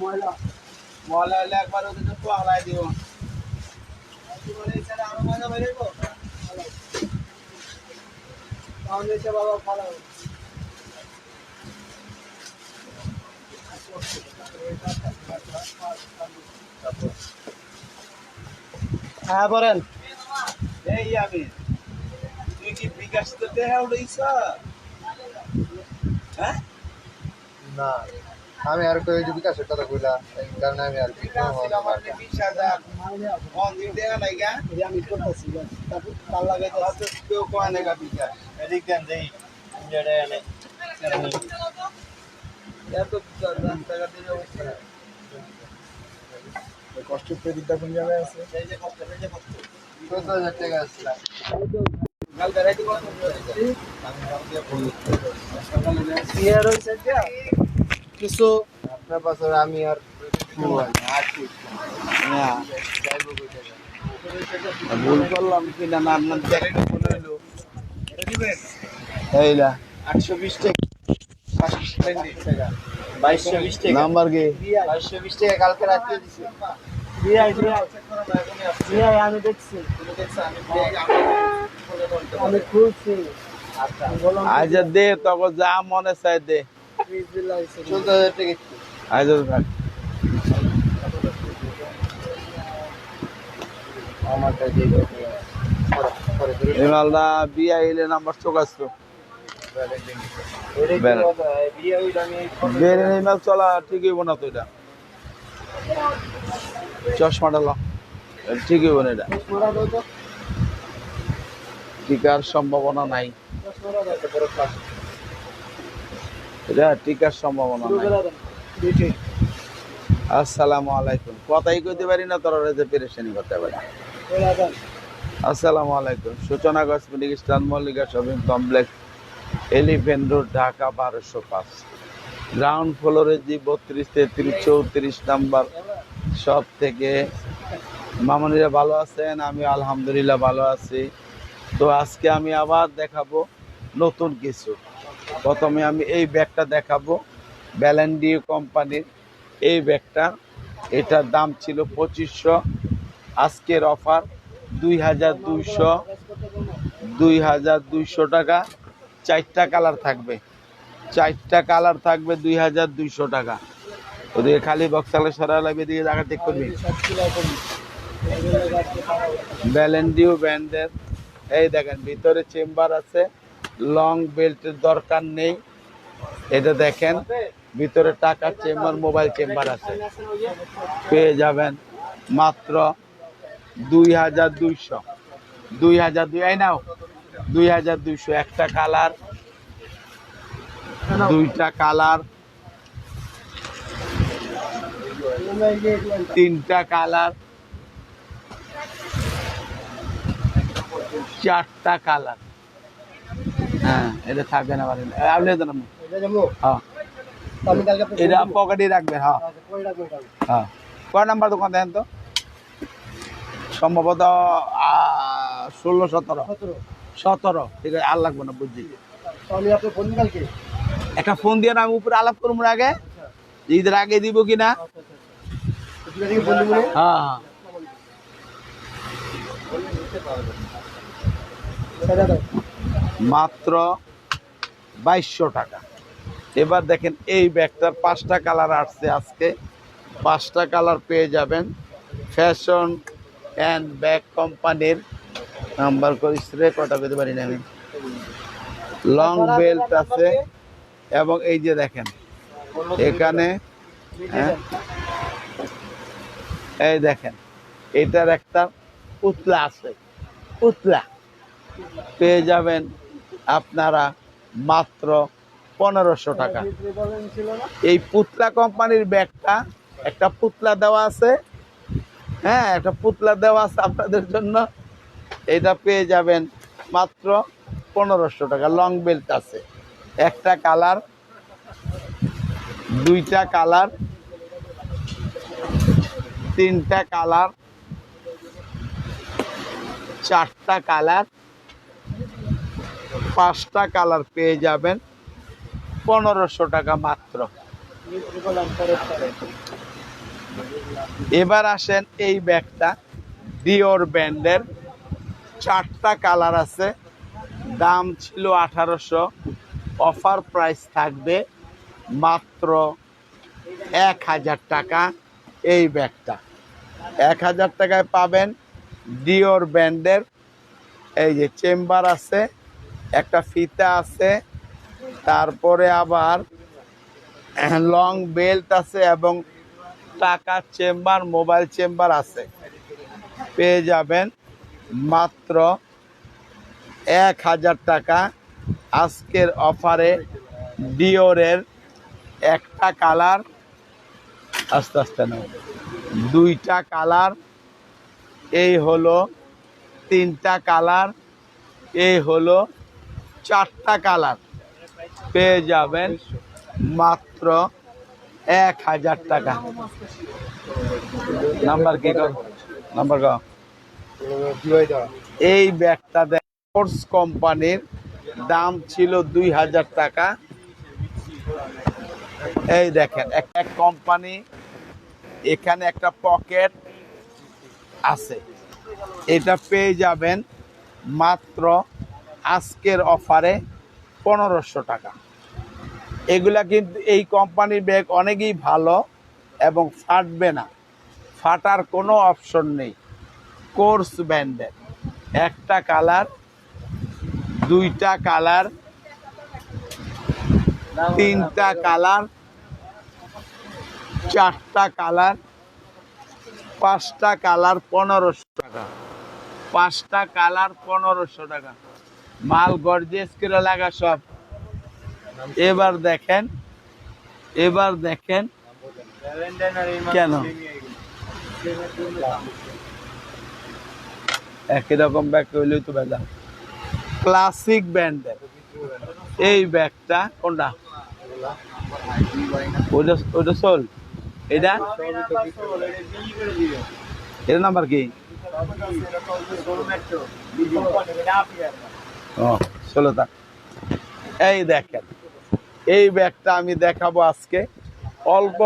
ময়লা মহলা হলে একবার ওদের তো দিব আরও ময়লা বেরোব তাহলে সে বাবা ভালো। হ্যাঁ বলেন। এই আমি। তুই কি বিকাশ তো দেহা উড়াইছ হ্যাঁ? না আমি আর কই যে বিকাশের কথা কইলা কারণে আমি আর কি আমি করতেছি তারপর তার লাগাইতে অত কেউ কোয়ানে গা বিকাশ এদিক দেন দেই জেডে এনে এত রাস্তাঘাট অবস্থা কষ্ট করে দিকটা কোন জায়গায় আছে। এই যে কষ্ট এই যে কষ্ট চোদ্দ হাজার টাকা আসছিল কিছু আপনার বছর আমি আর ভুল করলাম কিনা না আপনার দেখে হইল এইলা আটশো বিশ টাকা বাইশশো বিশ টাকা। নাম্বার কি? বাইশশো বিশ টাকা কালকে রাত্রে দিছি। আমি দেখছি। আমি খুলছি আচ্ছা। দে তখন যা মনে চাই দে। থাক বিয়া এলে নাম্বার মাল চলা ঠিক হইব না তো এটা। চশমাটা ল। ঠিক হইব না এটা। টিকার সম্ভাবনা নাই। টিকার সম্ভাবনা নাই। আসসালামু আলাইকুম। কথাই কইতে পারি না, তোরা যে পেরেশানি করতে পারি আসসালামু আলাইকুম। Suchona cosmetic Mallika shopping complex Elephant Road, Dhaka বারোশো পাঁচ। গ্রাউন্ড ফ্লোরে জি বত্রিশ, তেত্রিশ, চৌত্রিশ নাম্বার সব থেকে। মামনিরা ভালো আছেন? আমি আলহামদুলিল্লাহ ভালো আছি। তো আজকে আমি আবার দেখাবো নতুন কিছু। প্রথমে আমি এই ব্যাগটা দেখাবো। ব্যালেন্ডিও কোম্পানির এই ব্যাগটা। এটার দাম ছিল পঁচিশশো। আজকের অফার দুই হাজার দুইশো। দুই হাজার দুইশো টাকা। চারটা কালার থাকবে। চারটা কালার থাকবে দুই হাজার দুইশো টাকা। ওদিকে খালি বক্সালে সরা লাগবে দিকে জায়গা ঠিক করবি। ব্যালেন্ডিও ব্যান্ডের এই দেখেন, ভিতরে চেম্বার আছে, লং বেল্টের দরকার নেই। এটা দেখেন, ভিতরে টাকা চেম্বার, মোবাইল চেম্বার আছে। পেয়ে যাবেন মাত্র দুই হাজার দুইশো। দুই হাজার দুই, এই নাও, দুই হাজার দুইশো। একটা কালার, দুইটা কালার, তিনটা কালার। চারটা কালার। হ্যাঁ এটা থাকবে না পারেন দেন হ্যাঁ। এটা পকেটে রাখবেন হ্যাঁ। আচ্ছা, হ্যাঁ। কয় নাম্বার দোকান দেন তো? সম্ভবত ষোলো সতেরো। সতেরো। ঠিক আছে আর লাগবে না বুঝছি। একটা ফোন দিয়ে না আমি উপরে আলাপ করব আগে? ঈদের আগে দিব কিনা আচ্ছা আচ্ছা আচ্ছা। হ্যাঁ হ্যাঁ। মাত্র বাইশশো টাকা। এবার দেখেন এই ব্যাগটার পাঁচটা কালার আসছে আজকে। পাঁচটা কালার পেয়ে যাবেন ফ্যাশন অ্যান্ড ব্যাগ কোম্পানির নাম্বার করিস রে কটা পেতে পারি না আমি। লং বেল্ট আছে এবং এই যে দেখেন, এখানে হ্যাঁ এই দেখেন, এটার একটা পুতলা আছে, পুতলা। পেয়ে যাবেন আপনারা মাত্র পনেরোশো টাকা। এই পুতলা কোম্পানির ব্যাগটা একটা পুতলা দেওয়া আছে। হ্যাঁ একটা পুতলা দেওয়া আছে আপনাদের জন্য। এটা পেয়ে যাবেন মাত্র পনেরোশো টাকা। লং বেল্ট আছে। একটা কালার, দুইটা কালার, তিনটা কালার, চারটা কালার পাঁচটা কালার পেয়ে যাবেন। পনেরোশো টাকা মাত্র। এবার আসেন এই ব্যাগটা ডিওর ব্যান্ডের চারটা কালার আছে। দাম ছিল আঠারোশো। অফার প্রাইস থাকবে মাত্র এক হাজার টাকা এই ব্যাগটা। এক হাজার টাকায় পাবেন ডিওর ব্যান্ডের এই যে চেম্বার আছে একটা ফিতা আছে, তারপরে আবার লং বেল্ট আছে এবং টাকার চেম্বার মোবাইল চেম্বার আছে। পেয়ে যাবেন মাত্র এক হাজার টাকা। আজকের অফারে ডিওরের একটা কালার, আস্তে আস্তে নাও। দুইটা কালার, এই হলো তিনটা কালার, এই হলো চারটা কালার। পেয়ে যাবেন মাত্র এক হাজার টাকা। নাম্বার কি নাম্বার এই ব্যাগটা ফোর্স কোম্পানির দাম ছিল দুই হাজার টাকা। এই দেখেন এক এক কোম্পানি, এখানে একটা পকেট আছে। এটা পেয়ে যাবেন মাত্র আজকের অফারে পনেরোশো টাকা। এগুলা কিন্তু এই কোম্পানির ব্যাগ অনেকই ভালো এবং ফাটবে না। ফাটার কোনো অপশন নেই। কোর্স ব্যান্ডের একটা কালার, দুইটা কালার, তিনটা কালার, চারটা কালার, পাঁচটা কালার পনেরোশো টাকা। পাঁচটা কালার পনেরোশো টাকা। মাল গর্জেস করে লাগা সব। এবার দেখেন এবার দেখেন কেন? একই রকম ব্যাগ হইলেই তো বেজা। ক্লাসিক ব্যান্ডের এই ব্যাগটা কোনটা? ওটা সোল। এটা এর নাম্বার কি? এই দেখেন, এই ব্যাগটা আমি দেখাবো আজকে। অল্প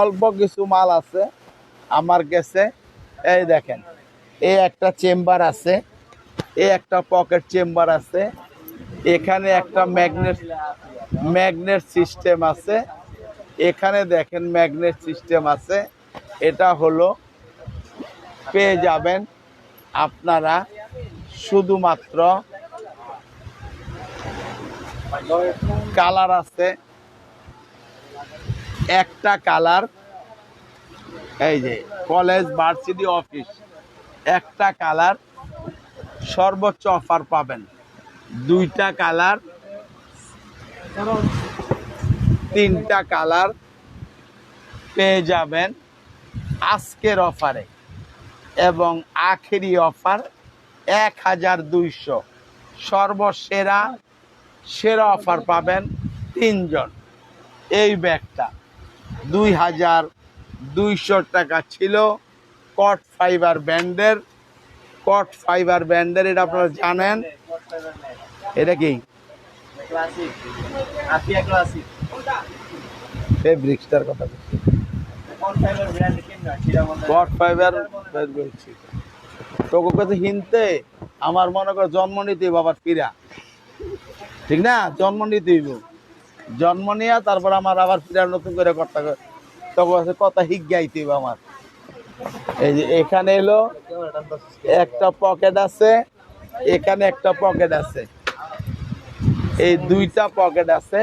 অল্প কিছু মাল আছে আমার কাছে। এই দেখেন, এই একটা চেম্বার আছে, এই একটা পকেট চেম্বার আছে, এখানে একটা ম্যাগনেট ম্যাগনেট সিস্টেম আছে। এখানে দেখেন ম্যাগনেট সিস্টেম আছে। এটা হলো পেয়ে যাবেন। আপনারা শুধুমাত্র কালার আছে। একটা কালার, এই যে কলেজ ভার্সিটি অফিস, একটা কালার, সর্বোচ্চ অফার পাবেন। দুইটা কালার, তিনটা কালার পেয়ে যাবেন আজকের অফারে। এবং আখেরি অফার এক হাজার দুইশো। সর্বসেরা সেরা অফার পাবেন তিনজন। এই ব্যাগটা দুই হাজার দুইশো টাকা ছিল কট ফাইবার ব্যান্ডের। কট ফাইবার ব্যান্ডের এটা আপনারা জানেন? এটা কি? ফেব্রিক্সটার কথা কোন ফাইবার বলছি তোকে কাছে হিনতে, আমার মনে কর জন্ম নিতে বাবার ফিরা। ঠিক না? জন্ম নিতে জন্ম নিয়া তারপর আমার আবার ফিরা নতুন করে কথা তোকে কাছে কথা হিক গাইতে আমার। এই যে এখানে এলো, একটা পকেট আছে, এখানে একটা পকেট আছে। এই দুইটা পকেট আছে,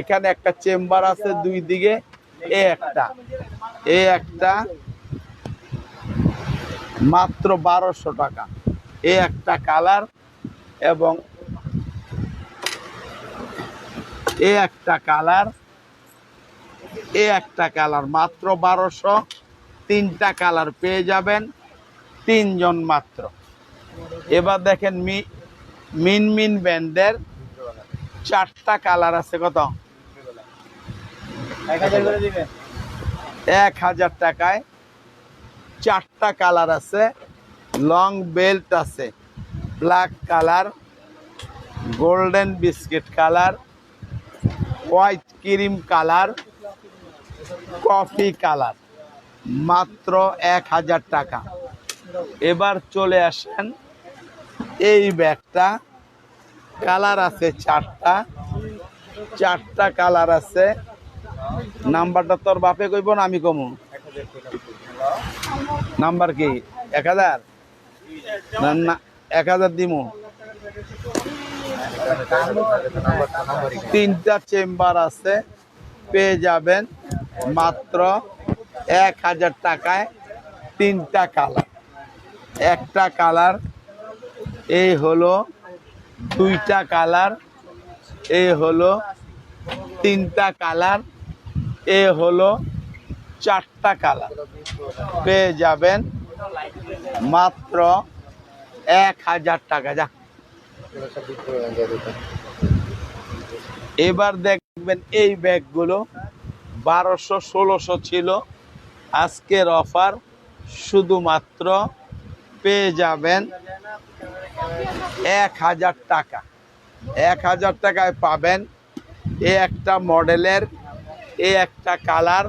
এখানে একটা চেম্বার আছে দুই দিকে এ একটা। এ একটা মাত্র বারোশো টাকা। এ একটা কালার এবং এ একটা কালার। এ একটা কালার মাত্র বারোশো। তিনটা কালার পেয়ে যাবেন। তিনজন মাত্র। এবার দেখেন মি মিন মিন ব্যান্ডের চারটা কালার আছে কত? এক হাজার টাকায় চারটা কালার আছে, লং বেল্ট আছে, black colour, golden biscuit colour, white cream colour, coffee colour, মাত্র এক হাজার টাকা। এবার চলে আসেন, এই ব্যাগটা, কালার আছে চারটা চারটা কালার আছে নাম্বারটা তোর বাপে কইব না আমি কমু? নাম্বার কি? এক হাজার? না এক হাজার দিমু। তিনটা চেম্বার আছে, পেয়ে যাবেন মাত্র এক হাজার টাকায় তিনটা কালার। একটা কালার এই হলো দুইটা কালার এই হলো তিনটা কালার এ হলো চারটা কালার। পেয়ে যাবেন মাত্র এক হাজার টাকা, যা। এবার দেখবেন এই ব্যাগগুলো বারোশো, ষোলোশো ছিল। আজকের অফার শুধুমাত্র পেয়ে যাবেন এক হাজার টাকা। এক হাজার টাকায় পাবেন এ একটা মডেলের এ একটা কালার,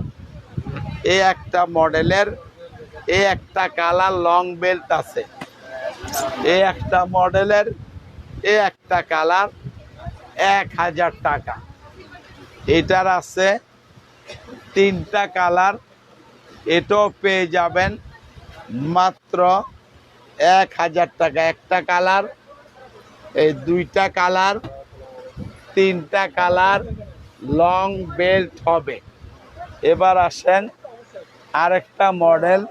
এ একটা মডেলের, এ একটা কালার লং বেল্ট আছে। এ একটা মডেলের, এ একটা কালার এক হাজার টাকা। এটার আছে তিনটা কালার, এটাও পেয়ে যাবেন মাত্র এক হাজার টাকা। একটা কালার, এই দুইটা কালার, তিনটা কালার লং বেল্ট হবে। এবার আসেন আরেকটা মডেল।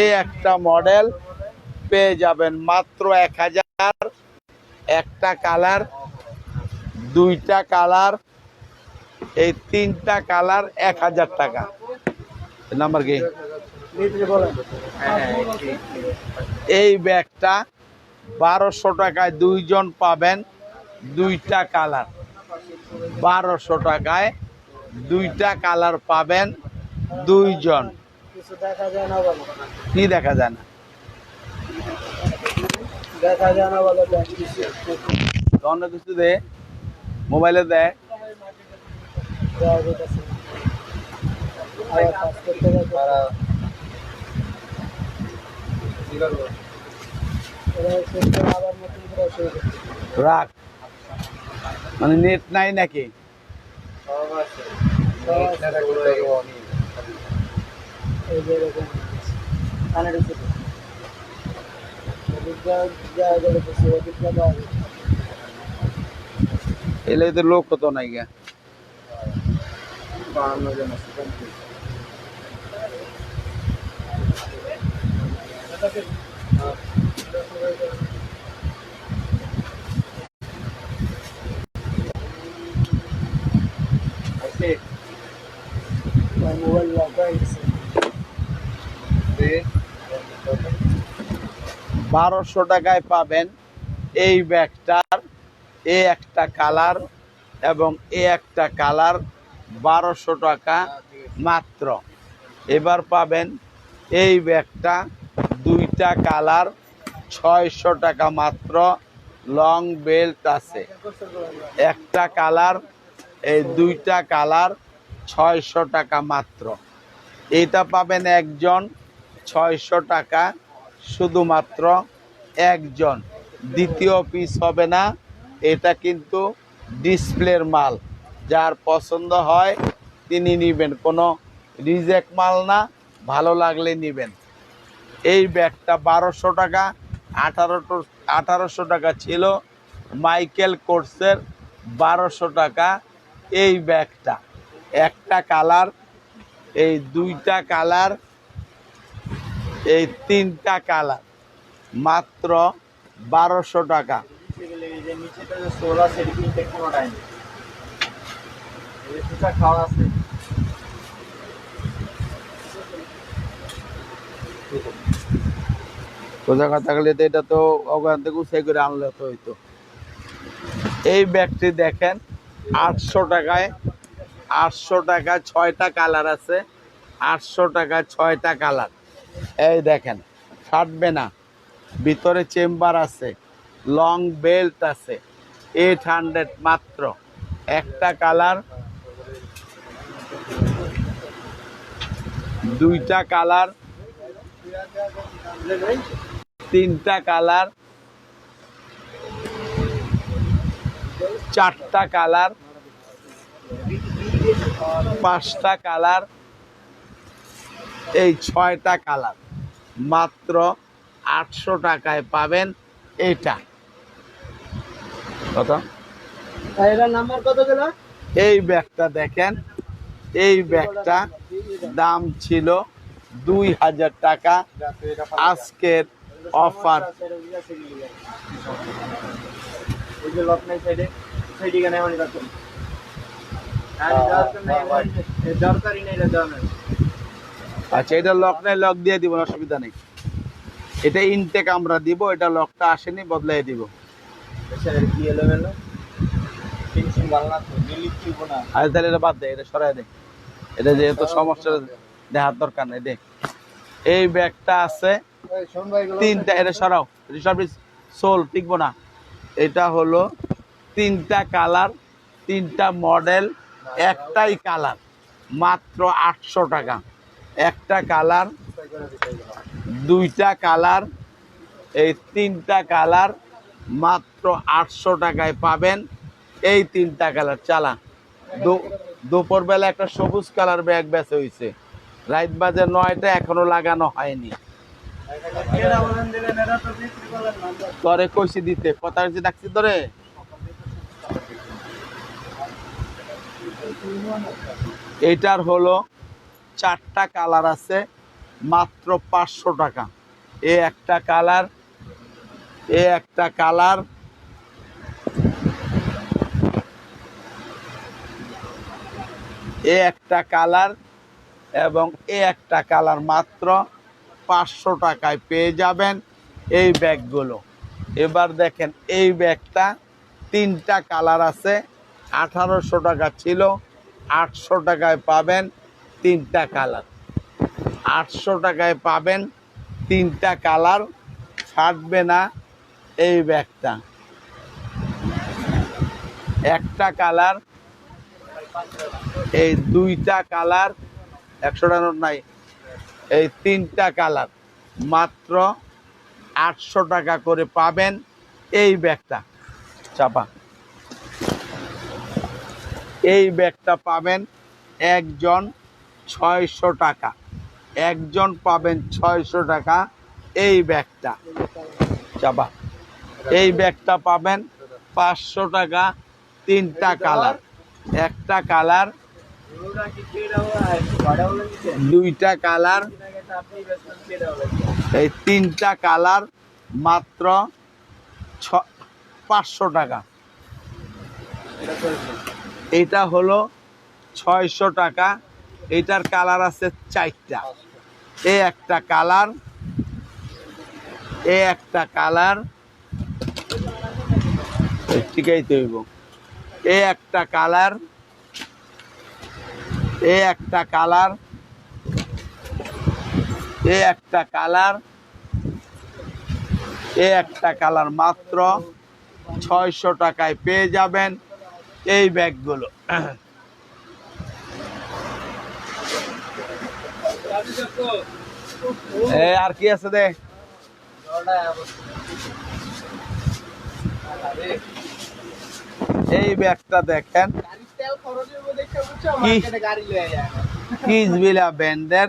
এই একটা মডেল পেয়ে যাবেন মাত্র এক হাজার। একটা কালার, দুইটা কালার, এই তিনটা কালার এক হাজার টাকা। নাম্বার কি? এই ব্যাগটা বারোশো টাকায় দুইজন পাবেন। দুইটা কালার। বারোশো টাকায় দুইটা কালার পাবেন দুইজন। কিছু দেখা যায় না? কি দেখা যায় না অন্য কিছু দে মোবাইলে দেয়। রাখ। মানে নেট নাই নাকি সব আছে। এই যে এরকম কানে ঢুকছে তো। ওদিকটা দেওয়া যাবে কিছু, ওদিকটা দেওয়া যাবে। এলে তো লোক হতো নাই গা বাহান্ন জন আছে, বারোশো টাকায় পাবেন এই ব্যাগটার এ একটা কালার এবং এ একটা কালার বারোশো টাকা মাত্র। এবার পাবেন এই ব্যাগটা দুইটা কালার ছয়শো টাকা মাত্র লং বেল্ট আছে। একটা কালার এই দুইটা কালার ছয়শো টাকা মাত্র। এটা পাবেন একজন ছয়শো টাকা, শুধুমাত্র একজন। দ্বিতীয় পিস হবে না, এটা কিন্তু ডিসপ্লের মাল। যার পছন্দ হয় তিনি নেবেন, কোনো রিজেক্ট মাল না, ভালো লাগলে নেবেন। এই ব্যাগটা বারোশো টাকা আঠারোশো আঠারোশো টাকা ছিল, মাইকেল কোর্সের বারোশো টাকা এই ব্যাগটা। একটা কালার এই দুইটা কালার এই তিনটা কালার। মাত্র বারোশো টাকা। সোজা কথা গেলে তো এটা তো ওখান থেকে উঁচাই করে আনলে তো হইতো। এই ব্যাগটি দেখেন। আটশো টাকায় আটশো টাকায় ছয়টা কালার আছে, আটশো টাকা ছয়টা কালার। এই দেখেন, ফাটবে না। ভিতরে চেম্বার আছে, লং বেল্ট আছে এইট হান্ড্রেড মাত্র। একটা কালার, দুইটা কালার, তিনটা কালার চারটা কালার পাঁচটা কালার এই ছয়টা কালার। মাত্র আটশো টাকায় পাবেন এটা। কত? নাম্বার কত এই ব্যাগটা দেখেন এই ব্যাগটা দাম ছিল দুই হাজার টাকা। আজকের অফার। সাইডে কেন এমন রাখুন দরকারই নেই এটা আচ্ছা এটা লক নাই লক দিয়ে দিব অসুবিধা নেই এটা ইনটেক আমরা দিব এটা লকটা আসেনি বদলাই দিব কি এলো আর তাহলে এটা বাদ দে এটা সরাই দে এটা যেহেতু সমস্যা দেখার দরকার নেই দে এই ব্যাগটা আছে তিনটা এটা সরাও রিসার্ভিস সোল টিকবো না এটা হলো তিনটা কালার, তিনটা মডেল, একটাই কালার, মাত্র আটশো টাকা। একটা কালার। দুইটা কালার, এই তিনটা কালার মাত্র আটশো টাকায় পাবেন। এই তিনটা কালার, চালা দুপুরবেলা একটা সবুজ কালার ব্যাগ বেচে হয়েছে রাত বাজে নয়টা, এখনও লাগানো হয়নি। তরে কইছি দিতে, কথা ডাকছি তোরে। এটার হলো চারটা কালার আছে, মাত্র পাঁচশো টাকা। এ একটা কালার, এ একটা কালার। এ একটা কালার এবং এ একটা কালার মাত্র পাঁচশো টাকায় পেয়ে যাবেন এই ব্যাগগুলো। এবার দেখেন এই ব্যাগটা তিনটা কালার আছে, আঠারোশো টাকা ছিল আটশো টাকায় পাবেন তিনটা কালার। আটশো টাকায় পাবেন তিনটা কালার, ছাড়বে না এই ব্যাগটা। একটা কালার, এই দুইটা কালার, একশো টাকার নাই, এই তিনটা কালার মাত্র আটশো টাকা করে পাবেন এই ব্যাগটা। চাপা। এই ব্যাগটা পাবেন একজন ছয়শো টাকা। একজন পাবেন ছয়শো টাকা এই ব্যাগটা। চাপা। এই ব্যাগটা পাবেন পাঁচশো টাকা তিনটা কালার। একটা কালার, দুইটা কালার, এই তিনটা কালার মাত্র ছ পাঁচশো টাকা। এটা হলো ছয়শো টাকা। এটার কালার আছে চারটা। এ একটা কালার, এ একটা কালার ঠিকই তৈব এ একটা কালার, এ একটা কালার, এ একটা কালার, এ একটা কালার মাত্র ছয়শো টাকায় পেয়ে যাবেন। এই ব্যাগগুলো। আর কি আছে দে? এই ব্যাগটা দেখেন। কি কিজবিলা ব্যান্ডের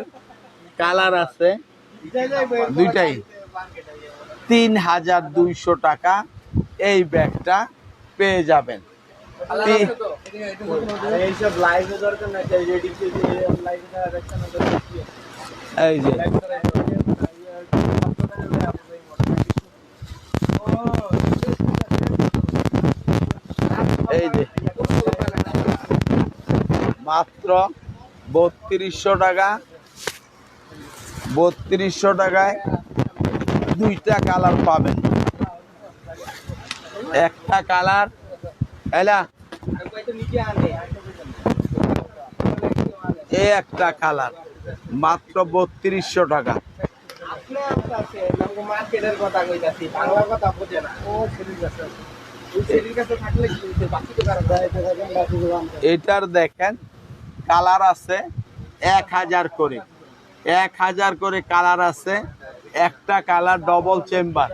কালার আছে? দুইটাই। তিন হাজার দুইশো টাকা এই ব্যাগটা পেয়ে যাবেন। এইসব লাইভে দরকার না এই যে। এই যে মাত্র বত্রিশশো টাকা। বত্রিশশো টাকায় দুইটা কালার পাবেন। একটা কালার এলা এ একটা কালার মাত্র বত্রিশশো টাকা। এটার দেখেন কালার আছে এক হাজার করে। এক হাজার করে কালার আছে, একটা কালার ডবল চেম্বার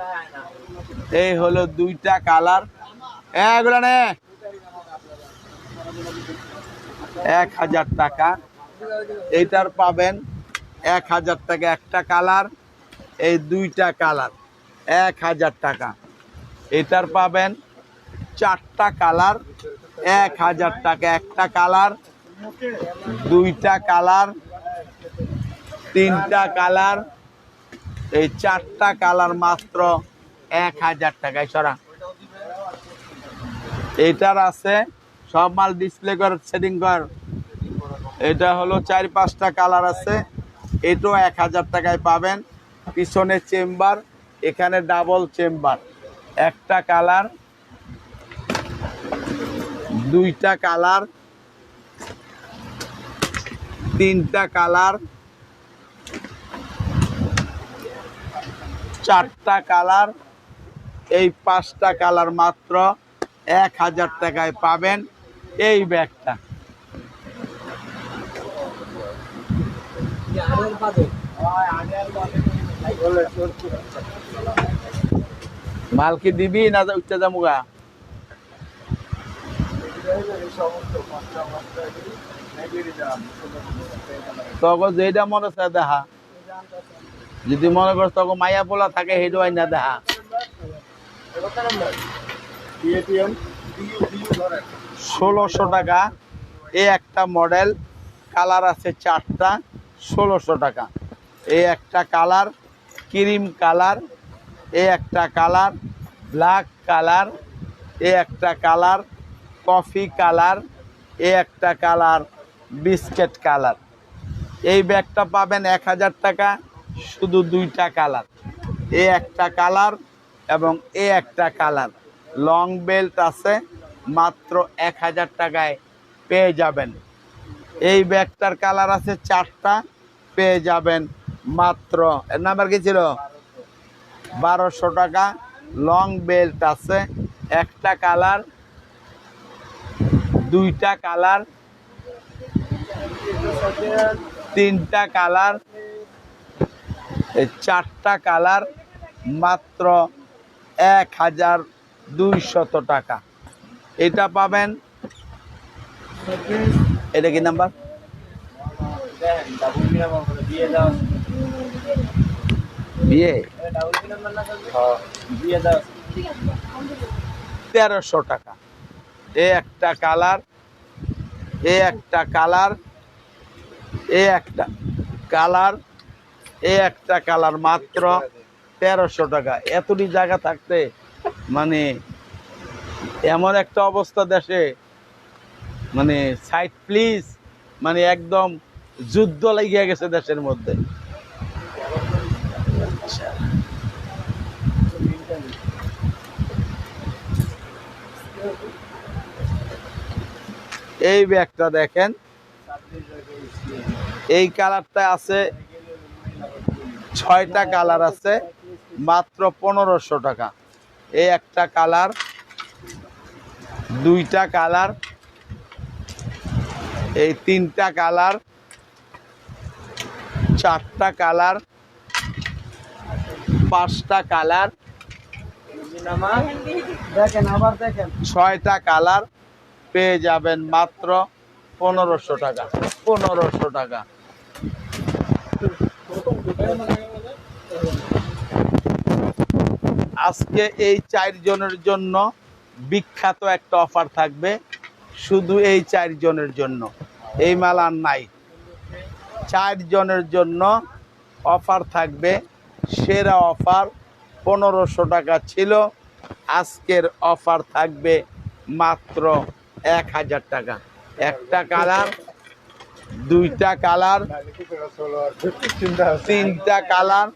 এই হলো দুইটা কালার এগুলো নে। এক হাজার টাকা। এইটার পাবেন এক হাজার টাকা একটা কালার, এই দুইটা কালার। এক হাজার টাকা। এটার পাবেন চারটা কালার, এক হাজার টাকা একটা কালার, দুইটা কালার, তিনটা কালার, এই চারটা কালার মাত্র এক হাজার টাকায় সরা। এটার আছে সব মাল ডিসপ্লে কর সেটিং কর। এটা হলো চার পাঁচটা কালার আছে। এটাও এক হাজার টাকায় পাবেন। পিছনে চেম্বার এখানে ডাবল চেম্বার একটা কালার দুইটা কালার তিনটা কালার চারটা কালার এই পাঁচটা কালার মাত্র এক হাজার টাকায় পাবেন। এই ব্যাগটা। আগের বাজে হয় আগের বাজে বলে চোর মাল কি দিবি না উঠতে নেগেরি দাম তখন যেটা মনে আছে দেখা যদি মনে করছ তখন মাইয়া পোলা থাকে সেইটো আইনা দেখা ষোলোশো টাকা। এই একটা মডেল কালার আছে চারটা, ষোলোশো টাকা। এই একটা কালার ক্রিম কালার এ একটা কালার ব্ল্যাক কালার এ একটা কালার কফি কালার এ একটা কালার বিস্কেট কালার এই ব্যাগটা পাবেন এক হাজার টাকা, শুধু দুইটা কালার এ একটা কালার এবং এ একটা কালার লং বেল্ট আছে মাত্র এক হাজার টাকায় পেয়ে যাবেন। এই ব্যাগটার কালার আছে চারটা, পেয়ে যাবেন মাত্র, এর নাম্বার কি ছিল? বারোশো টাকা। লং বেল্ট আছে, একটা কালার, দুইটা কালার, তিনটা কালার চারটা কালার মাত্র এক হাজার দুইশত টাকা। এটা পাবেন। এটা কি নাম্বার? বিয়ে? তেরোশো টাকা। এ একটা কালার, এ একটা কালার, এ একটা কালার, এ একটা কালার মাত্র তেরোশো টাকা। এতটি জায়গা থাকতে মানে এমন একটা অবস্থা দেশে মানে সাইড প্লিজ মানে একদম যুদ্ধ লাগিয়ে গেছে দেশের মধ্যে। এই ব্যাগটা দেখেন, এই কালারটা আছে, ছয়টা কালার আছে, মাত্র পনেরোশো টাকা। এই একটা কালার দুইটা কালার। এই তিনটা কালার চারটা কালার পাঁচটা কালার দেখেন আবার দেখেন। ছয়টা কালার পেয়ে যাবেন মাত্র পনেরোশো টাকা পনেরোশো টাকা। আজকে এই চারজনের জন্য বিখ্যাত একটা অফার থাকবে শুধু এই চারজনের জন্য। এই মাল আর নাই। চারজনের জন্য অফার থাকবে, সেরা অফার, পনেরোশো টাকা ছিল। আজকের অফার থাকবে মাত্র এক হাজার টাকা। একটা কালার, দুইটা কালার, তিনটা কালার,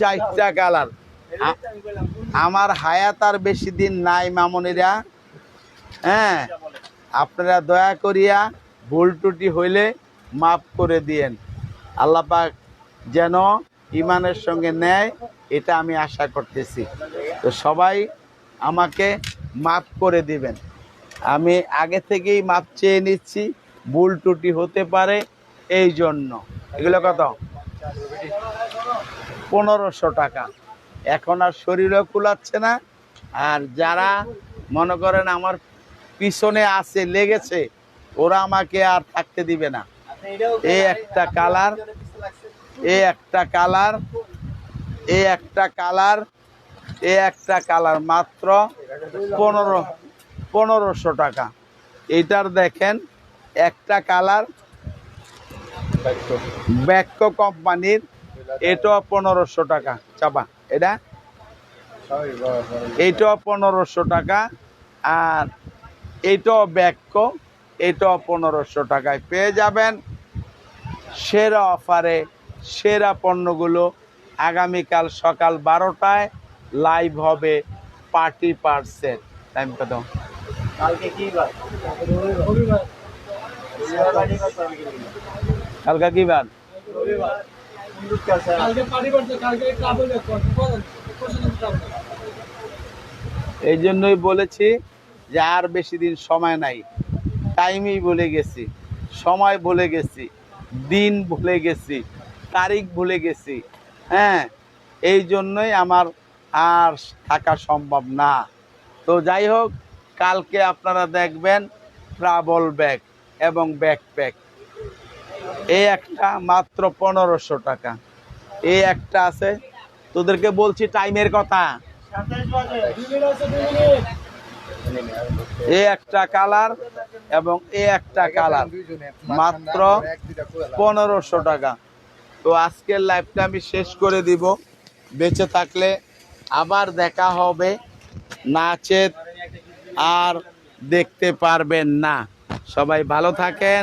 চারটা কালার। আমার হায়াত আর বেশি দিন নাই, মামনিরা। হ্যাঁ আপনারা দয়া করিয়া ভুল ত্রুটি হইলে মাফ করে দিয়েন। আল্লাহ পাক যেন ইমানের সঙ্গে নেয়, এটা আমি আশা করতেছি। তো সবাই আমাকে মাফ করে দিবেন। আমি আগে থেকেই মাপ চেয়ে নিচ্ছি, ভুল টুটি হতে পারে এই জন্য এগুলো কত? পনেরোশো টাকা। এখন আর শরীরও কুলাচ্ছে না। আর যারা মনে করেন আমার পিছনে আছে লেগেছে ওরা আমাকে আর থাকতে দিবে না। এ একটা কালার এ একটা কালার এ একটা কালার এ একটা কালার মাত্র পনেরো পনেরোশো টাকা। এইটার দেখেন একটা কালার ব্যাক্য কোম্পানির এটাও পনেরোশো টাকা। চাপা। এটা? এইটাও পনেরোশো টাকা। আর এইটাও ব্যাক্য এটাও পনেরোশো টাকায় পেয়ে যাবেন। সেরা অফারে সেরা পণ্যগুলো আগামীকাল সকাল বারোটায় লাইভ হবে পার্টি পার্সেল টাইম কত? কালকে কি বার? এই জন্যই বলেছি যে আর বেশি দিন সময় নাই। টাইমই বলে গেছি, সময় বলে গেছি, দিন ভুলে গেছি, তারিখ ভুলে গেছি হ্যাঁ? এই জন্যই আমার আর থাকা সম্ভব না। তো যাই হোক, কালকে আপনারা দেখবেন ট্রাভেল ব্যাগ এবং ব্যাকপ্যাক এই একটা মাত্র পনেরোশো টাকা। এই একটা আছে। তোদেরকে বলছি টাইমের কথা। এ একটা কালার এবং এ একটা কালার। মাত্র পনেরোশো টাকা। তো আজকের লাইভটা আমি শেষ করে দিব। বেঁচে থাকলে আবার দেখা হবে। নাচের আর দেখতে পারবেন না। সবাই ভালো থাকেন।